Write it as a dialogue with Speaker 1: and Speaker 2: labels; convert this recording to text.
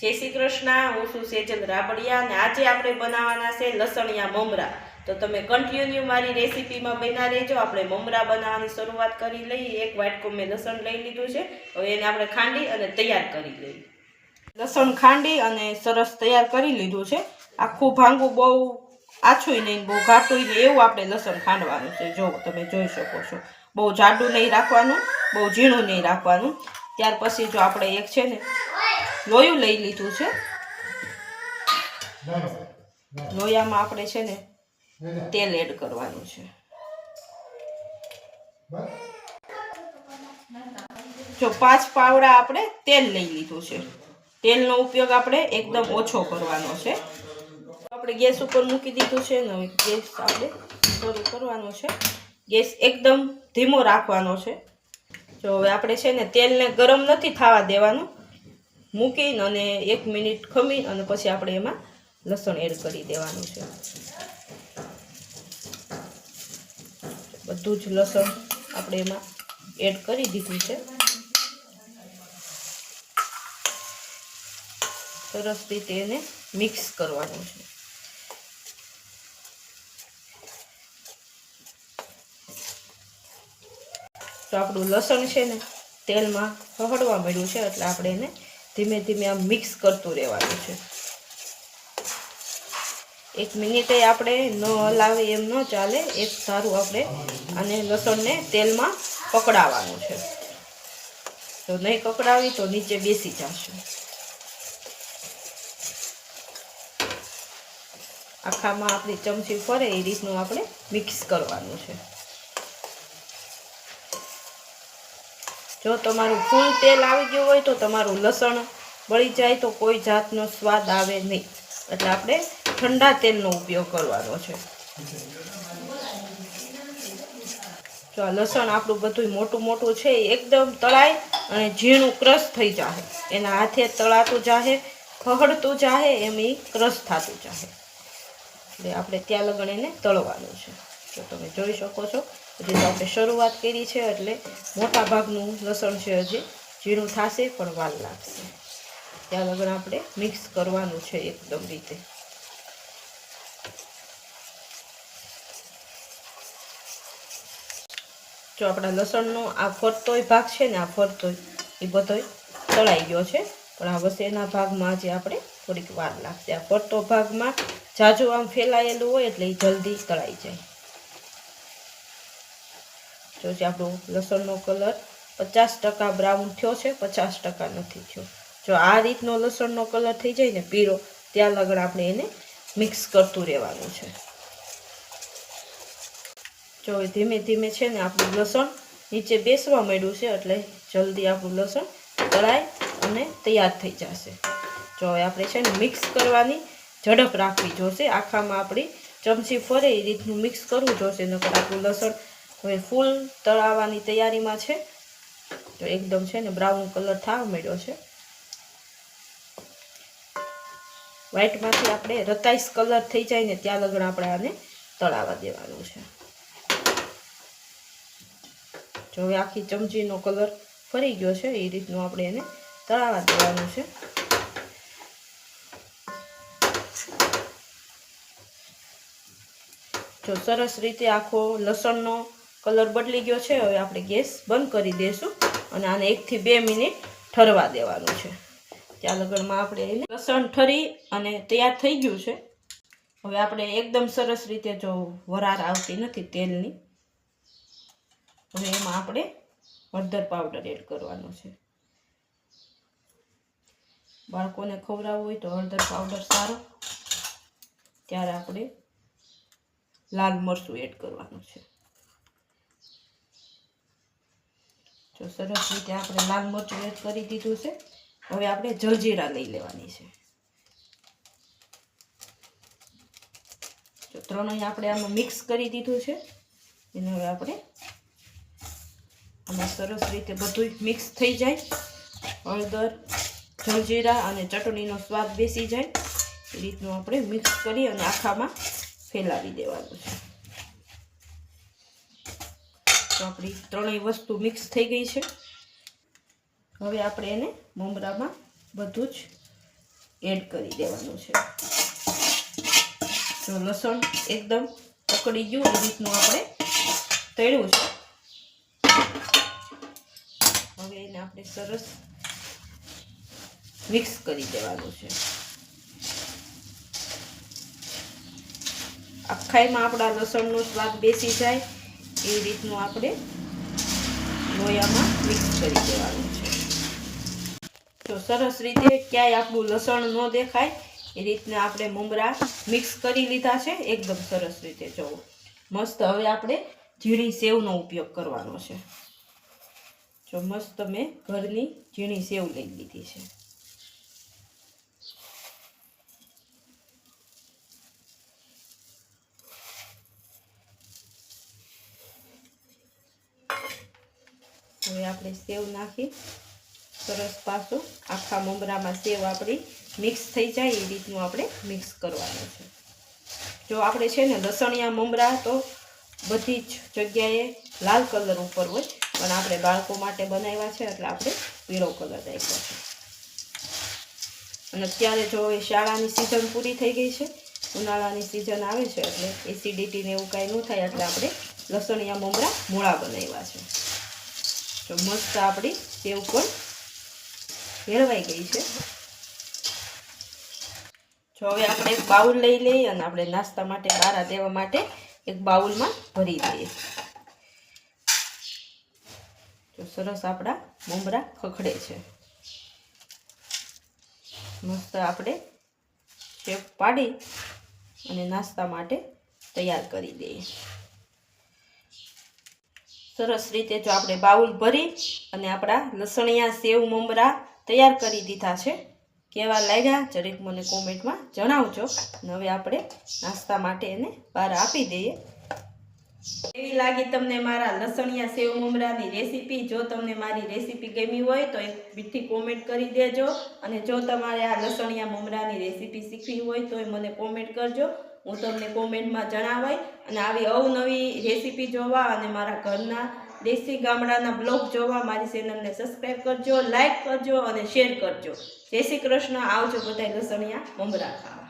Speaker 1: જય શ્રી કૃષ્ણ, હું છું સેજલ રાબડિયા અને આજે આપણે બનાવવાના છે લસણિયા મમરા. તો તમે કન્ટિન્યુ મારી રેસીપીમાં બના રહેજો. આપણે મમરા બનાવવાની શરૂઆત કરી લઈએ. એક વાટકો મેં લસણ લઈ લીધું છે. હવે એને આપણે ખાંડી અને તૈયાર કરી લઈએ. લસણ ખાંડી અને સરસ તૈયાર કરી લીધું છે. આખું ભાંગું બહુ આછું નહીં, બહુ ઘાટું નહીં, એવું આપણે લસણ ખાંડવાનું છે. જો તમે જોઈ શકો છો. બહુ જાડું નહીં રાખવાનું, બહુ ઝીણું નહીં રાખવાનું. ત્યાર પછી જો આપણે એક છે ને લોયું લઈ લીધું છે. લોયામાં આપણે છે ને તેલ એડ કરવાનું છે. જો પાંચ પાવડા આપણે તેલ લઈ લીધું છે. તેલનો ઉપયોગ આપણે એકદમ ઓછો કરવાનો છે. આપણે ગેસ ઉપર મૂકી દીધું છે ને હવે ગેસ આપણે શરૂ કરવાનો છે. ગેસ એકદમ ધીમો રાખવાનો છે. જો હવે આપણે છે ને તેલને ગરમ નથી થવા દેવાનું. મૂકીને અને એક મિનિટ ખમી અને પછી આપણે એમાં લસણ એડ કરી દેવાનું છે. બધું જ લસણ આપણે એમાં એડ કરી દીધું છે. સરસ રીતે એને મિક્સ કરવાનું છે. તો આપણું લસણ છે ને તેલમાં હળવા મળ્યું છે એટલે આપણે એને ધીમે ધીમે આમ મિક્સ કરતું રહેવાનું છે. એક મિનિટે આપણે ન હલાવે એમ ન ચાલે, એક સારું આપણે અને લસણને તેલમાં પકડાવવાનું છે. તો નહીં પકડાવી તો નીચે બેસી જશે. આખામાં આપણી ચમચી ફરે એ રીતનું આપણે મિક્સ કરવાનું છે. જો તમારું ફૂલ તેલ આવી ગયું હોય તો તમારું લસણ બળી જાય તો કોઈ જાતનો સ્વાદ આવે નહીં. એટલે આપણે ઠંડા તેલનો ઉપયોગ કરવાનો છે. જો આ લસણ આપણું બધું મોટું મોટું છે એકદમ તળાય અને ઝીણું ક્રશ થઈ જાહે. એના હાથે તળાતું જાહે, ખહડતું જાહે એમ એ ક્રશ થતું જાહે. એટલે આપણે ત્યાં લગણ એને તળવાનું છે. તો તમે જોઈ શકો છો તો આપણે શરૂઆત કરી છે એટલે મોટા ભાગનું લસણ છે હજી. ઝીણું થશે પણ વાર લાગશે. ત્યાં લગણ આપણે મિક્સ કરવાનું છે એકદમ રીતે. જો આપણા લસણનો આ ફરતોય ભાગ છે ને, આ ફરતોય એ બધોય તળાઈ ગયો છે. પણ આ વસેના ભાગમાં જે આપણે થોડીક વાર લાગશે. આ ફરતો ભાગમાં જાજુ આમ ફેલાયેલું હોય એટલે એ જલ્દી તળાઈ જાય. જો જે આપણો લસણનો કલર પચાસ ટકા બ્રાઉન થયો છે, પચાસ ટકા નથી થયો. જો આ રીતનો લસણનો કલર થઈ જાય ને પીળો, ત્યાં લગણ આપણે એને મિક્સ કરતું રહેવાનું છે. જો ધીમે ધીમે છે ને આપણું લસણ નીચે બેસવા માંડ્યું છે, એટલે જલ્દી આપણું લસણ તળાય અને તૈયાર થઈ જશે. જો હવે આપણે છે ને મિક્સ કરવાની ઝડપ રાખવી જોશે. આખામાં આપણી ચમચી ફરે એ રીતનું મિક્સ કરવું જોશે, નકર આપણું લસણ હવે ફૂલ તળાવવાની તૈયારીમાં છે. તો એકદમ છે ને બ્રાઉન કલર થવા માંડ્યો છે. વ્હાઇટમાંથી આપણે રતાઈસ કલર થઈ જાય ને ત્યાં લગણ આપણે આને તળાવવા દેવાનું છે. જો હવે આખી ચમચીનો કલર ફરી ગયો છે, એ રીતનું આપણે એને તળાવવા દેવાનું છે. જો સરસ રીતે આખો લસણનો કલર બદલી ગયો છે, હવે આપણે ગેસ બંધ કરી દઈશું અને આને એકથી બે મિનિટ ઠરવા દેવાનું છે. ત્યાં લગણમાં આપણે લસણ ઠરી અને તૈયાર થઈ ગયું છે. હવે આપણે એકદમ સરસ રીતે જો વરાર આવતી નથી તેલની, હવે એમાં આપણે હળદર પાવડર એડ કરવાનો છે. બાળકોને ખવડાવવું હોય તો હળદર પાવડર સારો. ત્યારે આપણે લાલ મરચું એડ કરવાનું છે. જો સરસ રીતે આપણે લાલ મરચું એડ કરી દીધું છે. હવે આપણે જલજીરા લઈ લેવાની છે. જો ત્રણેય આપણે આમાં મિક્સ કરી દીધું છે. એને હવે આપણે આમાં સરસ રીતે બધું મિક્સ થઈ જાય. હળદર જલજીરા અને ચટણીનો સ્વાદ બેસી જાય. એ રીતનું આપણે મિક્સ કરી અને આખામાં ફેલાવી દેવાનું છે. તો આપણી ત્રણેય વસ્તુ મિક્સ થઈ ગઈ છે. હવે આપણે એને મમરામાં બધું જ એડ કરી દેવાનું છે. જો લસણ એકદમ પકડી ગયું, એ રીતનું આપણે તળ્યું છે. હવે એને આપણે સરસ મિક્સ કરી દેવાનું છે. આખાઈમાં આપણા લસણનો સ્વાદ બેસી જાય. એ રીતનું આપણે લોયામાં મિક્સ કરી દેવાનું છે. જો સરસ રીતે ક્યાંય આપણું લસણ ન દેખાય, એ રીતના આપણે મમરા મિક્સ કરી લીધા છે. એકદમ સરસ રીતે જુઓ. મસ્ત હવે આપણે ઝીણી સેવનો ઉપયોગ કરવાનો છે. જો મસ્ત મેં ઘરની ઝીણી સેવ લઈ લીધી છે. હવે આપણે સેવ નાખી. સરસ પાછું આખા મમરામાં સેવ આપણી મિક્સ થઈ જાય, એ રીતનું આપણે મિક્સ કરવાનું છે. જો આપણે છે ને લસણિયા મમરા તો બધી જ જગ્યાએ લાલ કલર ઉપર હોય, પણ આપણે બાળકો માટે બનાવ્યા છે, એટલે આપણે પીળો કલર રાખ્યો છે. અને અત્યારે જો એ શાળાની સિઝન પૂરી થઈ ગઈ છે, ઉનાળાની સિઝન આવે છે, એટલે એસિડિટીને એવું કાંઈ ન થાય, એટલે આપણે લસણિયા મમરા મૂળા બનાવ્યા છે. તો મસ્ત આપણી સેવ પણ ભેળવાઈ ગઈ છે. જો હવે આપણે એક બાઉલ લઈ લઈએ અને આપણે નાસ્તા માટે બારા દેવા માટે એક બાઉલમાં ભરી દઈએ. તો સરસ આપણા મમરા ખખડે છે. મસ્ત આપણે શેપ પાડી અને નાસ્તા માટે તૈયાર કરી દઈએ. સરસ રીતે જો આપણે બાઉલ ભરી અને આપણા લસણિયા, સેવ, મમરા તૈયાર કરી દીધા છે. કેવા લાગ્યા? જરીક મને કોમેન્ટમાં જણાવજો. અને હવે આપણે નાસ્તા માટે એને બહાર આપી દઈએ. એવી લાગી તમને મારા લસણિયા, સેવ, મમરાની રેસીપી? જો તમને મારી રેસીપી ગમી હોય તો એક મીઠી કોમેન્ટ કરી દેજો. અને જો તમારે આ લસણિયા, મમરાની રેસીપી શીખવી હોય તો મને કોમેન્ટ કરજો. હું તમને કોમેન્ટમાં જણાવાય અને આવી અવનવી રેસીપી જોવા અને મારા ઘરના દેશી ગામડાના બ્લોગ જોવા મારી ચેનલને સબસ્ક્રાઈબ કરજો લાઇક કરજો અને શેર કરજો. જય શ્રી કૃષ્ણ. આવજો બધા લસણિયા મમરા ખાવા.